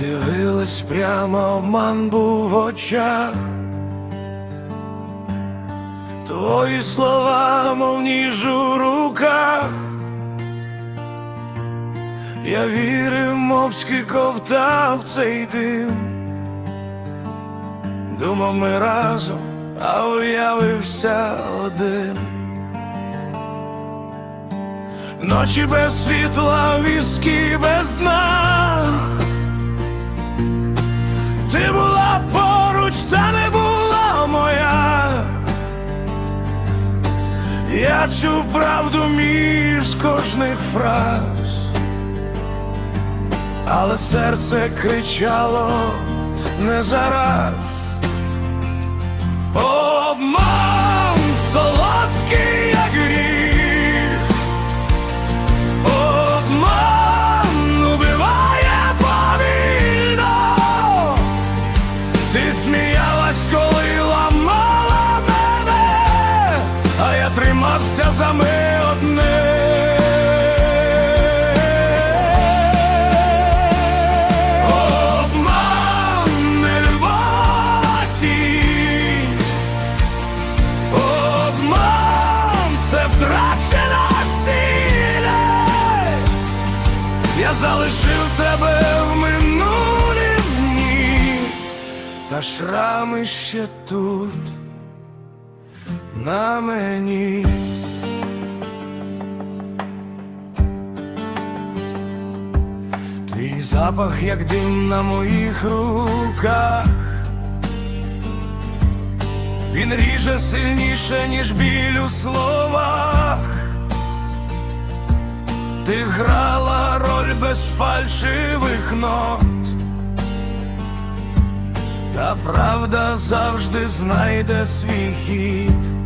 дивилась прямо, обман був в очах. Твої слова, мов ніж у руках. Я вірив, мовчки ковтав цей дим. Думав ми разом, а уявився один. Ночі без світла, віскі без дна. Я чув правду між кожних фраз, але серце кричало не зараз. Обман тримався за ми одне. Обман не любов. Обман це втрачена сіля. Я залишив тебе в минулі дні, та шрами ще тут на мені. Твій запах, як дим на моїх руках. Він ріже сильніше, ніж біль у словах. Ти грала роль без фальшивих нот, та правда завжди знайде свій хід.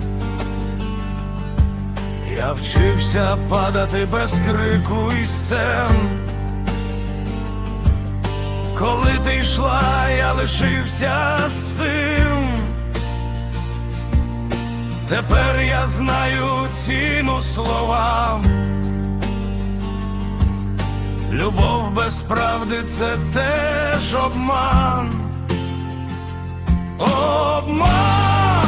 Вчився падати без крику і сцен. Коли ти йшла, я лишився з цим. Тепер я знаю ціну словам. Любов без правди це теж обман. Обман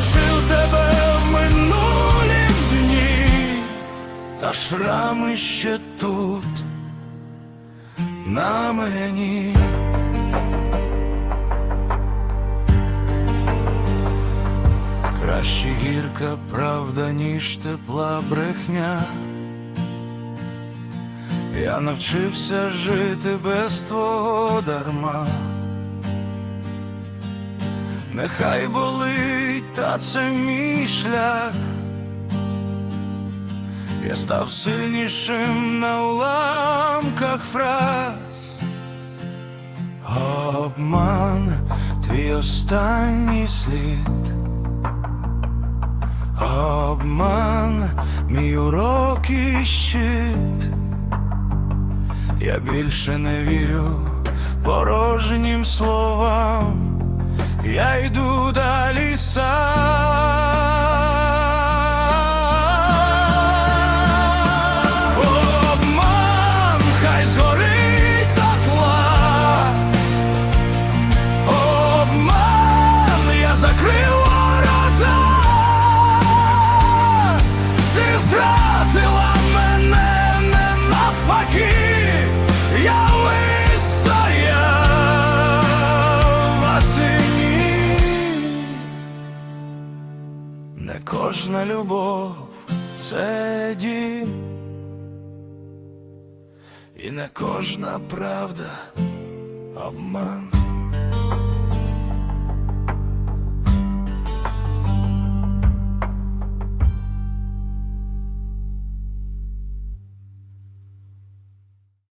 Я залишив тебе в минулі дні, та шрами ще тут на мені. Краще гірка правда, ніж тепла брехня. Я навчився жити без твого дарма. Нехай болить, та це мій шлях. Я став сильнішим на уламках фраз. Обман, твій останній слід. Обман, мій урок і щит. Я більше не вірю порожнім словам. Я йду далі сам. Кожна любов це дім, і не кожна правда обман.